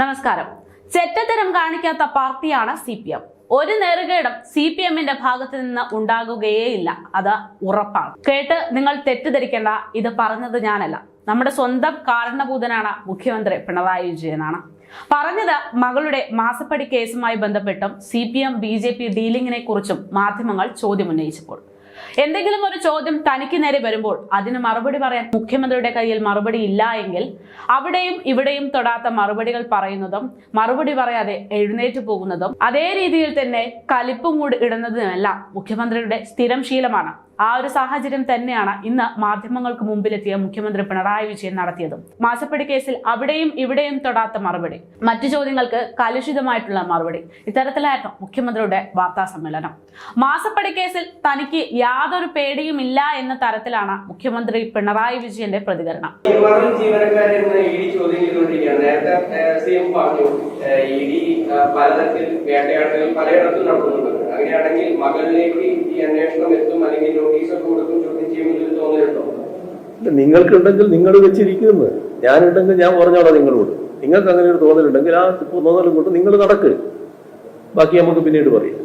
നമസ്കാരം. ചെറ്റത്തരം കാണിക്കാത്ത പാർട്ടിയാണ് സി പി എം. ഒരു നെറുകേടും സി പി എമ്മിന്റെ ഭാഗത്ത് നിന്ന് ഉണ്ടാകുകയേ ഇല്ല അത് ഉറപ്പാണ്. കേട്ട് നിങ്ങൾ തെറ്റിദ്ധരിക്കേണ്ട. ഇത് പറഞ്ഞത് ഞാനല്ല. നമ്മുടെ സ്വന്തം കാരണഭൂതനാണ് മുഖ്യമന്ത്രി പിണറായി വിജയനാണ്. പറഞ്ഞത് മകളുടെ മാസപ്പടി കേസുമായി ബന്ധപ്പെട്ടും C P M B J P ഡീലിങ്ങിനെ കുറിച്ചും മാധ്യമങ്ങൾ ചോദ്യമുന്നയിച്ചപ്പോൾ. എന്തെങ്കിലും ഒരു ചോദ്യം തനിക്ക് നേരെ വരുമ്പോൾ അതിന് മറുപടി പറയാൻ മുഖ്യമന്ത്രിയുടെ കയ്യിൽ മറുപടി ഇല്ല എങ്കിൽ അവിടെയും ഇവിടെയും തൊടാത്ത മറുപടികൾ പറയുന്നതും മറുപടി പറയാതെ എഴുന്നേറ്റ് പോകുന്നതും അതേ രീതിയിൽ തന്നെ കലിപ്പും കൂടി ഇടുന്നതുമെല്ലാം മുഖ്യമന്ത്രിയുടെ സ്ഥിരം ശീലമാണ്. ആ ഒരു സാഹചര്യം തന്നെയാണ് ഇന്ന് മാധ്യമങ്ങൾക്ക് മുമ്പിലെത്തിയ മുഖ്യമന്ത്രി പിണറായി വിജയൻ നടത്തിയതും. മാസപ്പടി കേസിൽ അവിടെയും ഇവിടെയും തൊടാത്ത മറുപടി. മറ്റു ചോദ്യങ്ങൾക്ക് കലുഷിതമായിട്ടുള്ള മറുപടി. ഇത്തരത്തിലായിരുന്നു മുഖ്യമന്ത്രിയുടെ വാർത്താ സമ്മേളനം. മാസപ്പടി കേസിൽ തനിക്ക് യാതൊരു പേടിയും ഇല്ല എന്ന തരത്തിലാണ് മുഖ്യമന്ത്രി പിണറായി വിജയന്റെ പ്രതികരണം. പലതരത്തിൽ വേട്ടയാടലുകൾ പലയിടത്തും നടത്തുന്നുണ്ട് അങ്ങനെയാണെങ്കിൽ മകളിലേക്ക് ഈ അന്വേഷണം എത്തും അല്ലെങ്കിൽ നോട്ടീസൊക്കെ കൊടുക്കും ചോദ്യം ചെയ്യുമെന്ന് തോന്നിയിട്ടുണ്ടോ ഇല്ല, നിങ്ങൾക്കുണ്ടെങ്കിൽ നിങ്ങൾ വെച്ചിരിക്കുന്നത്. ഞാനുണ്ടെങ്കിൽ ഞാൻ പറഞ്ഞോളാം നിങ്ങളോട്. നിങ്ങൾക്ക് അങ്ങനെ ഒരു തോന്നലുണ്ടെങ്കിൽ ആ തോന്നലും കൊണ്ട് നിങ്ങൾ നടക്ക്. ബാക്കി നമുക്ക് പിന്നീട് പറയാം.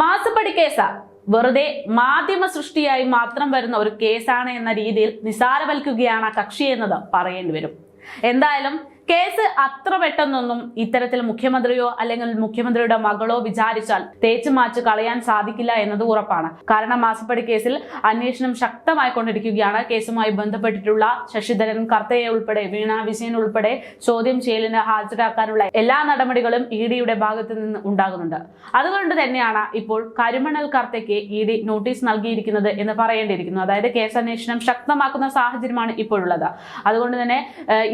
മാസപ്പടി കേസ്. വെറുതെ മാധ്യമ സൃഷ്ടിയായി മാത്രം വരുന്ന ഒരു കേസാണ് എന്ന രീതിയിൽ നിസാരവൽക്കുകയാണ് കക്ഷി എന്നത് പറയേണ്ടി വരും. എന്തായാലും കേസ് അത്ര പെട്ടെന്നൊന്നും ഇത്തരത്തിൽ മുഖ്യമന്ത്രിയോ അല്ലെങ്കിൽ മുഖ്യമന്ത്രിയുടെ മകളോ വിചാരിച്ചാൽ തേച്ചു മാച്ച് കളയാൻ സാധിക്കില്ല എന്നത് ഉറപ്പാണ്. കാരണം മാസപ്പടി കേസിൽ അന്വേഷണം ശക്തമായി കൊണ്ടിരിക്കുകയാണ്. കേസുമായി ബന്ധപ്പെട്ടിട്ടുള്ള ശശിധരൻ കർത്തയെ ഉൾപ്പെടെ വീണ വിജയൻ ഉൾപ്പെടെ ചോദ്യം ചെയ്യലിന് ഹാജരാക്കാനുള്ള എല്ലാ നടപടികളും ഇ ഡിയുടെ ഭാഗത്തു നിന്ന് ഉണ്ടാകുന്നുണ്ട്. അതുകൊണ്ട് തന്നെയാണ് ഇപ്പോൾ കരിമണൽ കർത്തയ്ക്ക് ഇ ഡി നോട്ടീസ് നൽകിയിരിക്കുന്നത് എന്ന് പറയേണ്ടിയിരിക്കുന്നു. അതായത് കേസന്വേഷണം ശക്തമാക്കുന്ന സാഹചര്യമാണ് ഇപ്പോഴുള്ളത്. അതുകൊണ്ട് തന്നെ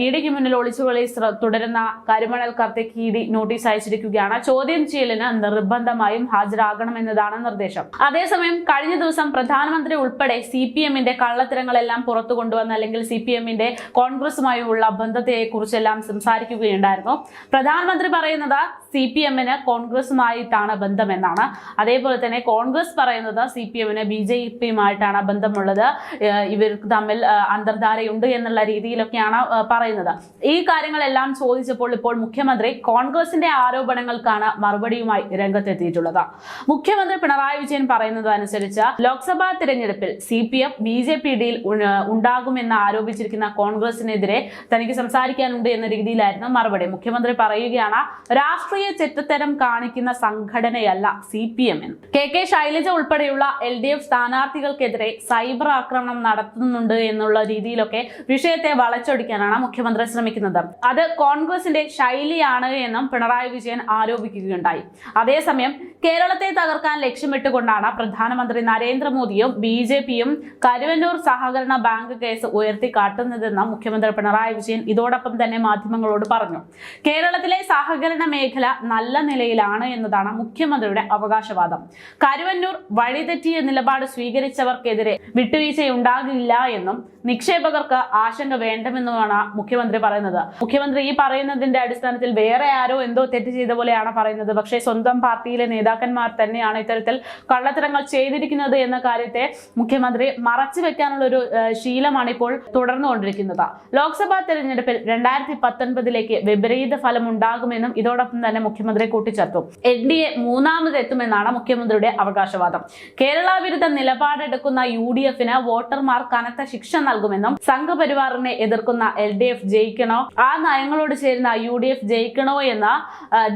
ഇ ഡിക്ക് മുന്നിൽ ഒളിച്ചുകളി ശ്ര- തുടരുന്ന കരിമണൽ കർത്തയ്ക്ക് ഇ നോട്ടീസ് അയച്ചിരിക്കുകയാണ്. ചോദ്യം ചെയ്യലിന് നിർബന്ധമായും ഹാജരാകണമെന്നതാണ് നിർദ്ദേശം. അതേസമയം കഴിഞ്ഞ ദിവസം പ്രധാനമന്ത്രി ഉൾപ്പെടെ സി പി എമ്മിന്റെ കള്ളത്തരങ്ങളെല്ലാം പുറത്തു കൊണ്ടുവന്ന അല്ലെങ്കിൽ സി പി എമ്മിന്റെ കോൺഗ്രസുമായുള്ള ബന്ധത്തെ കുറിച്ചെല്ലാം സംസാരിക്കുകയുണ്ടായിരുന്നു. പ്രധാനമന്ത്രി പറയുന്നത് സി പി എമ്മിന് കോൺഗ്രസുമായിട്ടാണ് ബന്ധമെന്നാണ്. അതേപോലെ തന്നെ കോൺഗ്രസ് പറയുന്നത് സി പി എമ്മിന് ബി ജെ പിയുമായിട്ടാണ് ബന്ധമുള്ളത്. ഇവർക്ക് തമ്മിൽ അന്തർധാരയുണ്ട് എന്നുള്ള രീതിയിലൊക്കെയാണ് പറയുന്നത്. ഈ കാര്യങ്ങളെല്ലാം ചോദിച്ചപ്പോൾ ഇപ്പോൾ മുഖ്യമന്ത്രി കോൺഗ്രസിന്റെ ആരോപണങ്ങൾക്കാണ് മറുപടിയുമായി രംഗത്തെത്തിയിട്ടുള്ളത്. മുഖ്യമന്ത്രി പിണറായി വിജയൻ പറയുന്നത് അനുസരിച്ച് ലോക്സഭാ തിരഞ്ഞെടുപ്പിൽ C P M B J P ഡിയിൽ ഉണ്ടാകുമെന്ന് ആരോപിച്ചിരിക്കുന്ന കോൺഗ്രസിനെതിരെ തനിക്ക് സംസാരിക്കാനുണ്ട് എന്ന രീതിയിലായിരുന്നു മറുപടി. മുഖ്യമന്ത്രി പറയുകയാണ് രാഷ്ട്രീയ ചെറ്റത്തരം കാണിക്കുന്ന സംഘടനയല്ല സി പി എം എന്ന്. കെ കെ ശൈലജ ഉൾപ്പെടെയുള്ള എൽ ഡി എഫ് സ്ഥാനാർത്ഥികൾക്കെതിരെ സൈബർ ആക്രമണം നടത്തുന്നുണ്ട് എന്നുള്ള രീതിയിലൊക്കെ വിഷയത്തെ വളച്ചൊടിക്കാനാണ് മുഖ്യമന്ത്രി ശ്രമിക്കുന്നത്. അത് കോൺഗ്രസിന്റെ ശൈലിയാണ് എന്നും പിണറായി വിജയൻ ആരോപിക്കുകയുണ്ടായി. അതേസമയം കേരളത്തെ തകർക്കാൻ ലക്ഷ്യമിട്ടുകൊണ്ടാണ് പ്രധാനമന്ത്രി നരേന്ദ്രമോദിയും ബി ജെ പിയും കരുവന്നൂർ സഹകരണ ബാങ്ക് കേസ് ഉയർത്തിക്കാട്ടുന്നതെന്ന് മുഖ്യമന്ത്രി പിണറായി വിജയൻ ഇതോടൊപ്പം തന്നെ മാധ്യമങ്ങളോട് പറഞ്ഞു. കേരളത്തിലെ സഹകരണ മേഖല നല്ല നിലയിലാണ് എന്നതാണ് മുഖ്യമന്ത്രിയുടെ അവകാശവാദം. കരുവന്നൂർ വഴിതെറ്റിയ നിലപാട് സ്വീകരിച്ചവർക്കെതിരെ വിട്ടുവീഴ്ചയുണ്ടാകില്ല എന്നും നിക്ഷേപകർക്ക് ആശങ്ക വേണ്ടെന്നുമാണ് മുഖ്യമന്ത്രി പറയുന്നത്. മുഖ്യമന്ത്രി ഈ പറയുന്നതിന്റെ അടിസ്ഥാനത്തിൽ വേറെ ആരോ എന്തോ തെറ്റ് ചെയ്ത പോലെയാണ് പറയുന്നത്. പക്ഷേ സ്വന്തം പാർട്ടിയിലെ നേതാക്കന്മാർ തന്നെയാണ് ഇത്തരത്തിൽ കള്ളത്തരങ്ങൾ ചെയ്തിരിക്കുന്നത് എന്ന കാര്യത്തെ മുഖ്യമന്ത്രി മറച്ചു വെക്കാനുള്ള ഒരു ശീലമാണ് ഇപ്പോൾ തുടർന്നുകൊണ്ടിരിക്കുന്നത് ലോക്സഭാ തെരഞ്ഞെടുപ്പിൽ രണ്ടായിരത്തി പത്തൊൻപതിലേക്ക് വിപരീത ഫലം ഉണ്ടാകുമെന്നും ഇതോടൊപ്പം തന്നെ മുഖ്യമന്ത്രി കൂട്ടിച്ചേർത്തു. എൻ ഡി എ മൂന്നാമതെത്തുമെന്നാണ് മുഖ്യമന്ത്രിയുടെ അവകാശവാദം. കേരള വിരുദ്ധ നിലപാടെടുക്കുന്ന യു ഡി എഫിന് വോട്ടർമാർ കനത്ത ശിക്ഷ നൽകുമെന്നും സംഘപരിവാറിനെ എതിർക്കുന്ന എൽ ഡി എഫ് ജയിക്കണോ? ആ നയങ്ങളോട് ചേരുന്ന യു ഡി എഫ് ജയിക്കണോ എന്ന്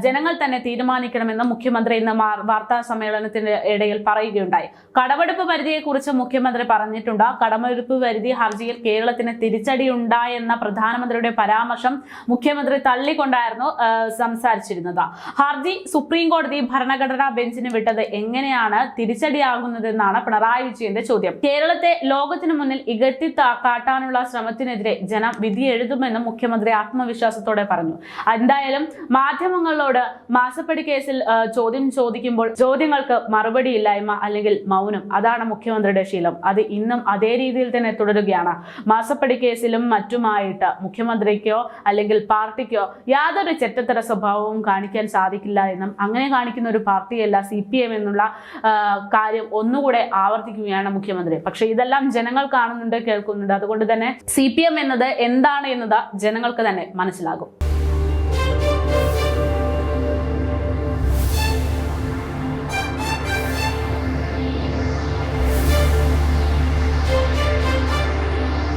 ജനങ്ങൾ തന്നെ തീരുമാനിക്കണമെന്ന് മുഖ്യമന്ത്രി ഇന്ന് വാർത്താ സമ്മേളനത്തിന്റെ ഇടയിൽ പറയുകയുണ്ടായി. കടമെടുപ്പ് പരിധിയെക്കുറിച്ച് മുഖ്യമന്ത്രി പറഞ്ഞിട്ടുണ്ട്. കടമെടുപ്പ് പരിധി ഹർജിയിൽ കേരളത്തിന് തിരിച്ചടി ഉണ്ടായെന്ന പ്രധാനമന്ത്രിയുടെ പരാമർശം മുഖ്യമന്ത്രി തള്ളിക്കൊണ്ടായിരുന്നു സംസാരിച്ചിരുന്നത്. ഹർജി സുപ്രീം കോടതി ഭരണഘടനാ ബെഞ്ചിന് വിട്ടത് എങ്ങനെയാണ് തിരിച്ചടിയാകുന്നതെന്നാണ് പിണറായി വിജയന്റെ ചോദ്യം. കേരളത്തെ ലോകത്തിനു മുന്നിൽ ഇകഴ്ത്തി കാട്ടാനുള്ള ശ്രമത്തിനെതിരെ ജനം വിധി എഴുതുമെന്നും മുഖ്യമന്ത്രി ആത്മവിശ്വാസത്തോടെ പറഞ്ഞു. എന്തായാലും മാധ്യമങ്ങളോട് മാസപ്പടി കേസിൽ ചോദ്യം ചോദിക്കുമ്പോൾ ചോദ്യങ്ങൾക്ക് മറുപടിയില്ലായ്മ അല്ലെങ്കിൽ മൗനം അതാണ് മുഖ്യമന്ത്രിയുടെ ശീലം. അത് ഇന്നും അതേ രീതിയിൽ തന്നെ തുടരുകയാണ്. മാസപ്പടി കേസിലും മറ്റുമായിട്ട് മുഖ്യമന്ത്രിക്കോ അല്ലെങ്കിൽ പാർട്ടിക്കോ യാതൊരു ചെറ്റത്തര സ്വഭാവവും കാണിക്കാൻ സാധിക്കില്ല എന്നും അങ്ങനെ കാണിക്കുന്ന ഒരു പാർട്ടിയല്ല സി പി എം എന്നുള്ള കാര്യം ഒന്നുകൂടെ ആവർത്തിക്കുകയാണ് മുഖ്യമന്ത്രി. പക്ഷെ ഇതെല്ലാം ജനങ്ങൾ കാണുന്നുണ്ട് കേൾക്കുന്നുണ്ട്. അതുകൊണ്ട് തന്നെ സി പി എം എന്നത് എന്താണ് എന്നത് ജനങ്ങൾക്ക് തന്നെ മനസ്സിലാകും.